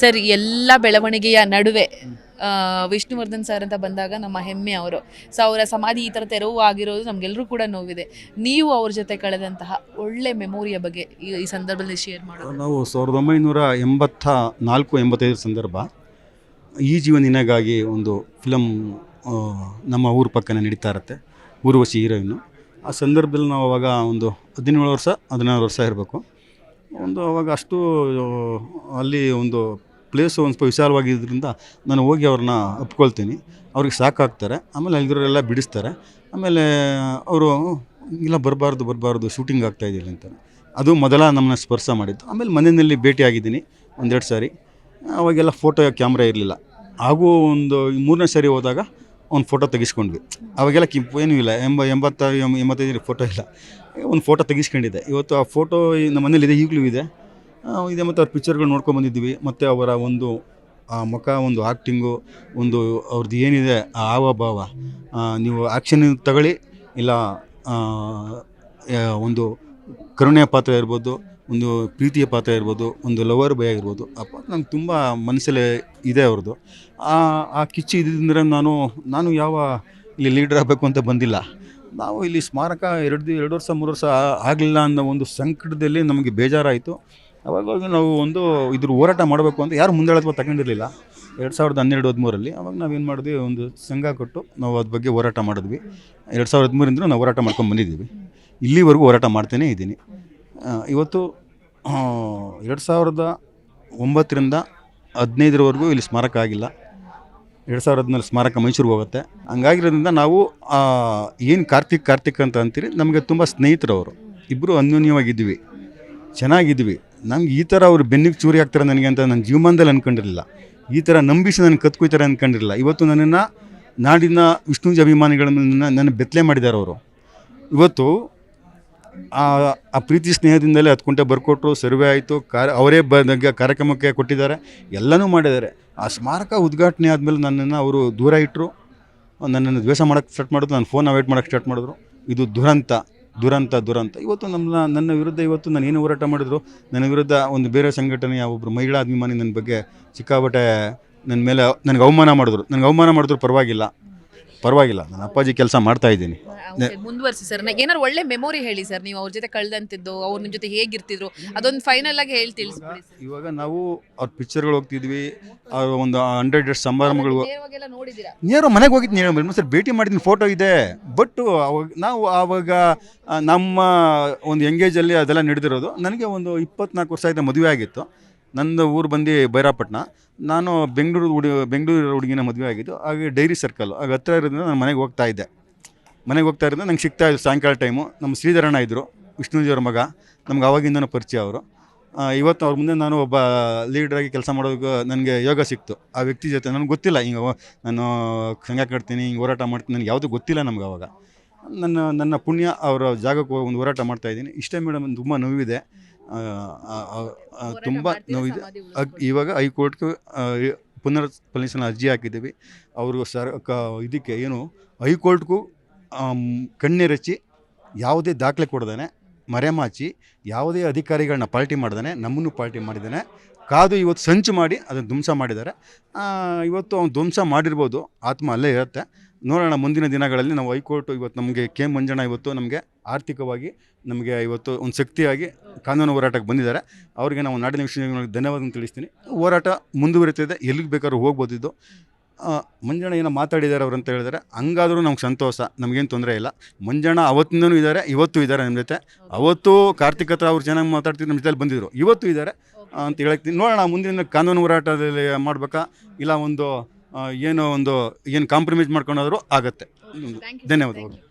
Sir, ಎಲ್ಲ ಬೆಳವಣಿಗೆಯ ನಡುವೆ ವಿಷ್ಣುವರ್ಧನ್ ಸರ್ ಅಂತ ಬಂದಾಗ ನಮ್ಮ ಹೆಮ್ಮೆ ಅವರು. ಸೊ ಅವರ ಸಮಾಧಿ ಈ ಥರ ತೆರವು ಆಗಿರೋದು ನಮಗೆಲ್ಲರೂ ಕೂಡ ನೋವಿದೆ. ನೀವು ಅವ್ರ ಜೊತೆ ಕಳೆದಂತಹ ಒಳ್ಳೆ ಮೆಮೊರಿಯ ಬಗ್ಗೆ ಈ ಸಂದರ್ಭದಲ್ಲಿ ಶೇರ್ ಮಾಡೋದು ನಾವು ಸಾವಿರದ ಒಂಬೈನೂರ ಎಂಬತ್ತ ನಾಲ್ಕು, ಎಂಬತ್ತೈದು ಸಂದರ್ಭ ಈ ಜೀವನಿನಗಾಗಿ ಒಂದು ಫಿಲಮ್ ನಮ್ಮ ಊರ ಪಕ್ಕನೇ ನಡೀತಾ ಇರುತ್ತೆ, ಊರ್ವಶಿ ಹೀರೋಯಿನ್ನು ಆ ಸಂದರ್ಭದಲ್ಲಿ ನಾವು ಅವಾಗ ಒಂದು ಹದಿನೇಳು ವರ್ಷ, ಹದಿನಾರು ವರ್ಷ ಇರಬೇಕು. ಒಂದು ಅವಾಗ ಅಷ್ಟು ಅಲ್ಲಿ ಒಂದು ಪ್ಲೇಸು ಒಂದು ಸ್ವಲ್ಪ ವಿಶಾಲವಾಗಿದ್ದರಿಂದ ನಾನು ಹೋಗಿ ಅವ್ರನ್ನ ಅಪ್ಕೊಳ್ತೀನಿ ಅವ್ರಿಗೆ ಸಾಕಾಗ್ತಾರೆ. ಆಮೇಲೆ ಅಲ್ಲಿರೋರೆಲ್ಲ ಬಿಡಿಸ್ತಾರೆ. ಆಮೇಲೆ ಅವರು, ಇಲ್ಲ, ಬರಬಾರ್ದು ಬರಬಾರ್ದು ಶೂಟಿಂಗ್ ಆಗ್ತಾ ಅಂತ ಅದು ಮೊದಲ ನಮ್ಮನ್ನ ಸ್ಪರ್ಶ ಮಾಡಿದ್ದು. ಆಮೇಲೆ ಮನೆಯಲ್ಲಿ ಭೇಟಿಯಾಗಿದ್ದೀನಿ ಒಂದೆರಡು ಸಾರಿ. ಅವಾಗೆಲ್ಲ ಫೋಟೋ ಕ್ಯಾಮ್ರಾ ಇರಲಿಲ್ಲ. ಹಾಗೂ ಒಂದು ಮೂರನೇ ಸಾರಿ ಹೋದಾಗ ಒಂದು ಫೋಟೋ ತೆಗೆಸ್ಕೊಂಡ್ವಿ. ಅವಾಗೆಲ್ಲ ಕಿ, ಏನೂ ಇಲ್ಲ. ಎಂಬ ಎಂಬತ್ತ ಎಂಬತ್ತೈದು ಫೋಟೋ ಇಲ್ಲ. ಒಂದು ಫೋಟೋ ತೆಗಿಸ್ಕೊಂಡಿದ್ದೆ. ಇವತ್ತು ಆ ಫೋಟೋ ನಮ್ಮ ಮನೇಲಿದೆ ಈಗಲೂ ಇದೆ. ಇದೆ ಮತ್ತು ಅವ್ರ ಪಿಕ್ಚರ್ಗಳು ನೋಡ್ಕೊಂಡು ಬಂದಿದ್ದೀವಿ. ಮತ್ತು ಅವರ ಒಂದು, ಆ, ಮುಖ, ಒಂದು ಆ್ಯಕ್ಟಿಂಗು ಒಂದು ಅವ್ರದ್ದು ಏನಿದೆ, ಆ ಹಾವಭಾವ ನೀವು ಆ್ಯಕ್ಷನ್ ತಗೊಳ್ಳಿ, ಇಲ್ಲ ಒಂದು ಕರುಣೆಯ ಪಾತ್ರ ಇರ್ಬೋದು, ಒಂದು ಪ್ರೀತಿಯ ಪಾತ್ರ ಇರ್ಬೋದು, ಒಂದು ಲವರ್ ಭಯ ಇರ್ಬೋದು ಆ ಪಾತ್ರ ನಂಗೆ ತುಂಬ ಮನಸ್ಸಲ್ಲೇ ಇದೆ ಅವ್ರದ್ದು ಆ ಆ ಕಿಚ್ಚು ಇದ್ದಿದ್ದರೆ ನಾನು ನಾನು ಯಾವ ಇಲ್ಲಿ ಲೀಡರ್ ಆಗಬೇಕು ಅಂತ ಬಂದಿಲ್ಲ. ನಾವು ಇಲ್ಲಿ ಸ್ಮಾರಕ ಎರಡು ಎರಡು ವರ್ಷ, ಮೂರು ವರ್ಷ ಆಗಲಿಲ್ಲ ಅನ್ನೋ ಒಂದು ಸಂಕಟದಲ್ಲಿ ನಮಗೆ ಬೇಜಾರಾಯಿತು. ಅವಾಗ ನಾವು ಒಂದು ಇದ್ರ ಹೋರಾಟ ಮಾಡಬೇಕು ಅಂತ ಯಾರು ಮುಂದಾಳತ್ವ ತಗೊಂಡಿರಲಿಲ್ಲ. ಎರಡು ಸಾವಿರದ ಹನ್ನೆರಡು ಹದಿಮೂರಲ್ಲಿ ಅವಾಗ ನಾವೇನು ಮಾಡಿದ್ವಿ, ಒಂದು ಸಂಘ ಕೊಟ್ಟು ನಾವು ಅದ್ರ ಬಗ್ಗೆ ಹೋರಾಟ ಮಾಡಿದ್ವಿ. ಎರಡು ಸಾವಿರದ ಹದಿಮೂರಿಂದ ನಾವು ಹೋರಾಟ ಮಾಡ್ಕೊಂಡು ಬಂದಿದ್ದೀವಿ. ಇಲ್ಲಿವರೆಗೂ ಹೋರಾಟ ಮಾಡ್ತಾನೇ ಇದ್ದೀನಿ. ಇವತ್ತು ಎರಡು ಸಾವಿರದ ಒಂಬತ್ತರಿಂದ ಹದಿನೈದರವರೆಗೂ ಇಲ್ಲಿ ಸ್ಮಾರಕ ಆಗಿಲ್ಲ. ಎರಡು ಸಾವಿರದ ಹದಿನಾರು ಸ್ಮಾರಕ ಮೈಸೂರಿಗೆ ಹೋಗುತ್ತೆ. ಹಂಗಾಗಿರೋದ್ರಿಂದ ನಾವು ಏನು ಕಾರ್ತಿಕ್ ಕಾರ್ತಿಕ್ ಅಂತ ಅಂತೀರಿ, ನಮಗೆ ತುಂಬ ಸ್ನೇಹಿತರವರು. ಇಬ್ಬರು ಅನ್ಯೋನ್ಯವಾಗಿದ್ವಿ. ಚೆನ್ನಾಗಿದ್ವಿ. ನಮ್ಗೆ ಈ ಥರ ಅವ್ರು ಬೆನ್ನಿಗೆ ಚೂರಿ ಆಗ್ತಾರೆ ನನಗೆ ಅಂತ ನನ್ನ ಜೀವಮಾನದಲ್ಲಿ ಅಂದ್ಕೊಂಡಿರಲಿಲ್ಲ ಈ ಥರ ನಂಬಿಸಿ ನನಗೆ ಕತ್ಕೊಯ್ತಾರೆ ಅಂದ್ಕೊಂಡಿರಲಿಲ್ಲ ಇವತ್ತು ನನ್ನನ್ನು, ನಾಡಿನ ವಿಷ್ಣುಜಿ ಅಭಿಮಾನಿಗಳನ್ನು ನನ್ನ ಬೆತ್ತಲೆ ಮಾಡಿದ್ದಾರೆ ಅವರು. ಇವತ್ತು ಆ ಆ ಪ್ರೀತಿ ಸ್ನೇಹದಿಂದಲೇ ಹತ್ತು ಕುಂಟೆ ಬರ್ಕೊಟ್ರು, ಸರ್ವೆ ಆಯಿತು, ಕಾರ್ಯ, ಅವರೇ ಬಗ್ಗೆ ಕಾರ್ಯಕ್ರಮಕ್ಕೆ ಕೊಟ್ಟಿದ್ದಾರೆ, ಎಲ್ಲನೂ ಮಾಡಿದ್ದಾರೆ. ಆ ಸ್ಮಾರಕ ಉದ್ಘಾಟನೆ ಆದಮೇಲೆ ನನ್ನನ್ನು ಅವರು ದೂರ ಇಟ್ಟರು ನನ್ನನ್ನು ದ್ವೇಷ ಮಾಡೋಕ್ಕೆ ಸ್ಟಾರ್ಟ್ ಮಾಡಿದ್ರು ನನ್ನ ಫೋನ್ ಅವಾಯ್ಡ್ ಮಾಡೋಕ್ಕೆ ಸ್ಟಾರ್ಟ್ ಮಾಡಿದ್ರು. ಇದು ದುರಂತ. ದುರಂತ ದುರಂತ. ಇವತ್ತು ನಮ್ಮ ನನ್ನ ವಿರುದ್ಧ ಇವತ್ತು ನಾನು ಏನು ಹೋರಾಟ ಮಾಡಿದ್ರು? ನನ್ನ ವಿರುದ್ಧ ಒಂದು ಬೇರೆ ಸಂಘಟನೆಯ ಒಬ್ಬರು ಮಹಿಳಾ ಅಭಿಮಾನಿ ನನ್ನ ಬಗ್ಗೆ ಸಿಕ್ಕಾಪಟ್ಟೆ ನನ್ನ ಮೇಲೆ ನನಗೆ ಅವಮಾನ ಮಾಡಿದ್ರು. ನನಗೆ ಅವಮಾನ ಮಾಡಿದ್ರು ಪರವಾಗಿಲ್ಲ. ಪರವಾಗಿಲ್ಲ ನನ್ನ ಅಪ್ಪಾಜಿ ಕೆಲಸ ಮಾಡ್ತಾ ಇದ್ದೀನಿ. ಮುಂದುವರಿಸಿ ಸರ್ ಏನಾದ್ರು ಒಳ್ಳೆ ಮೆಮೊರಿ ಹೇಳಿ ಸರ್ ನೀವು ಅವ್ರ ಜೊತೆ ಕಳೆದಂತಿದ್ದು ಅವ್ರ ನಿಮ್ಮ ಜೊತೆ ಹೇಗಿರ್ತಿದ್ರು ಅದೊಂದು ಫೈನಲ್ ಆಗಿ ಹೇಳಿ ತಿಳಿಸ್ಬಿಡಿ sir. ಇವಾಗ ನಾವು ಅವ್ರ ಪಿಕ್ಚರ್ಗಳು ಹೋಗ್ತಿದ್ವಿ ಅವ್ರ ಒಂದು ಹಂಡ್ರೆಡ್ ಡೇಸ್ ಸಮಾರಂಭಗಳು ನೇರವಾಗೆಲ್ಲ ನೋಡಿದ್ದೀರಾ? ನೇರ ಮನೆಗೆ ಹೋಗಿದ್ದು ನೀವು ಸರ್ ಭೇಟಿ ಮಾಡಿದ್ದೀನಿ ಫೋಟೋ ಇದೆ ಬಟ್ ಅವಾಗ ನಾವು ಆವಾಗ ಆ, ನಮ್ಮ ಒಂದು ಎಂಗೇಜಲ್ಲಿ ಅದೆಲ್ಲ ನಡೆದಿರೋದು. ನನಗೆ ಒಂದು ಇಪ್ಪತ್ನಾಲ್ಕು ವರ್ಷ ಆಯಿತು ಮದುವೆ ಆಗಿತ್ತು. ನಂದು ಊರು ಬಂದು ಬೈರಾಪಟ್ಟಣ ನಾನು ಬೆಂಗಳೂರು ಹುಡುಗ ಬೆಂಗಳೂರು ಹುಡುಗಿನ ಮದುವೆ ಆಗಿದ್ದು, ಹಾಗೆ ಡೈರಿ ಸರ್ಕಲ್. ಆಗ ಹತ್ರ ಇರೋದ್ರಿಂದ ನಾನು ಮನೆಗೆ ಹೋಗ್ತಾ ಇದ್ದೆ. ಮನೆಗೆ ಹೋಗ್ತಾ ಇರೋದ್ರಿಂದ ನಂಗೆ ಸಿಗ್ತಾ ಇದ್ದು ಸಾಯಂಕಾಲ ಟೈಮು. ನಮ್ಮ ಶ್ರೀಧರಣ್ಣ ಇದ್ದರು ವಿಷ್ಣುಜಿಯವ್ರ ಮಗ. ನಮ್ಗೆ ಅವಾಗಿಂದನೂ ಪರಿಚಯ ಅವರು. ಇವತ್ತು ಅವ್ರ ಮುಂದೆ ನಾನು ಒಬ್ಬ ಲೀಡ್ರಾಗಿ ಕೆಲಸ ಮಾಡೋದಕ್ಕೆ ನನಗೆ ಯೋಗ ಸಿಕ್ತು. ಆ ವ್ಯಕ್ತಿ ಜೊತೆ, ನನಗೆ ಗೊತ್ತಿಲ್ಲ, ಹಿಂಗೆ ನಾನು ಸಂಘ ಕಟ್ತೀನಿ, ಹಿಂಗೆ ಹೋರಾಟ ಮಾಡ್ತೀನಿ, ನನಗೆ ಯಾವುದೂ ಗೊತ್ತಿಲ್ಲ ನಮ್ಗೆ ಅವಾಗ. ನನ್ನ ನನ್ನ ಪುಣ್ಯ ಅವರ ಜಾಗಕ್ಕೆ ಹೋಗಿ ಒಂದು ಹೋರಾಟ ಮಾಡ್ತಾ ಇದ್ದೀನಿ. ಇಷ್ಟೇ ಮೇಡಮ್ ತುಂಬ ನೋವಿದೆ. ತುಂಬ ನೋವಿದೆ. ಇವಾಗ ಹೈಕೋರ್ಟ್ಗೆ ಪುನರ್ ಪರಿಶೀಲನೆ ಅರ್ಜಿ ಹಾಕಿದ್ದೀವಿ. ಅವರು ಸರ್ ಕ ಇದಕ್ಕೆ ಏನು ಹೈಕೋರ್ಟ್ಗೂ ಕಣ್ಣೆರಚಿ ಯಾವುದೇ ದಾಖಲೆ ಕೊಡ್ದಾನೆ ಮರೆಮಾಚಿ ಯಾವುದೇ ಅಧಿಕಾರಿಗಳನ್ನ ಪಾರ್ಟಿ ಮಾಡ್ದಾನೆ ನಮ್ಮನ್ನು ಪಾರ್ಟಿ ಮಾಡಿದ್ದಾನೆ ಕಾದು ಇವತ್ತು ಸಂಚು ಮಾಡಿ ಅದನ್ನು ಧ್ವಂಸ ಮಾಡಿದ್ದಾರೆ. ಇವತ್ತು ಅವ್ನು ಧ್ವಂಸ ಮಾಡಿರ್ಬೋದು ಆತ್ಮ ಅಲ್ಲೇ ಇರುತ್ತೆ. ನೋಡೋಣ ಮುಂದಿನ ದಿನಗಳಲ್ಲಿ ನಾವು ಹೈಕೋರ್ಟ್ ಇವತ್ತು ನಮಗೆ ಕೆ ಮಂಜಣ್ಣ ಇವತ್ತು ನಮಗೆ ಆರ್ಥಿಕವಾಗಿ ನಮಗೆ ಇವತ್ತು ಒಂದು ಶಕ್ತಿಯಾಗಿ ಕಾನೂನು ಹೋರಾಟಕ್ಕೆ ಬಂದಿದ್ದಾರೆ. ಅವರಿಗೆ ನಾವು ನಾಡಿನ ವಿಷಯಗಳಿಗೆ ಧನ್ಯವಾದ ತಿಳಿಸ್ತೀನಿ. ಹೋರಾಟ ಮುಂದುವರಿತಿದೆ, ಎಲ್ಲಿಗೆ ಬೇಕಾದ್ರೂ ಹೋಗ್ಬೋದಿದ್ದು ಇದು ಮಂಜಣ್ಣ ಏನೋ ಮಾತಾಡಿದ್ದಾರೆ ಅವ್ರು ಅಂತ ಹೇಳಿದರೆ, ಹಂಗಾದರೂ ನಮ್ಗೆ ಸಂತೋಷ, ನಮಗೇನು ತೊಂದರೆ ಇಲ್ಲ. ಮಂಜಣ್ಣ ಅವತ್ತಿಂದನೂ ಇದ್ದಾರೆ, ಇವತ್ತು ಇದ್ದಾರೆ ನಮ್ಮ ಜೊತೆ. ಅವತ್ತು ಕಾರ್ತಿಕ್ ಹತ್ರ ಅವ್ರು ಚೆನ್ನಾಗಿ ಮಾತಾಡ್ತಿದ್ರು, ನಮ್ಮ ಜೊತೆಲಿ ಬಂದಿದ್ರು. ಇವತ್ತು ಇದ್ದಾರೆ ಅಂತ ಹೇಳ್ತೀನಿ ನೋಡೋಣ ಮುಂದಿನ ಕಾನೂನು ಹೋರಾಟದಲ್ಲಿ ಮಾಡಬೇಕಾ? ಇಲ್ಲ ಒಂದು ಏನೋ ಒಂದು ಏನು ಕಾಂಪ್ರಮೈಸ್ ಮಾಡ್ಕೊಂಡಾದರೂ ಆಗುತ್ತೆ. ಧನ್ಯವಾದಗಳು.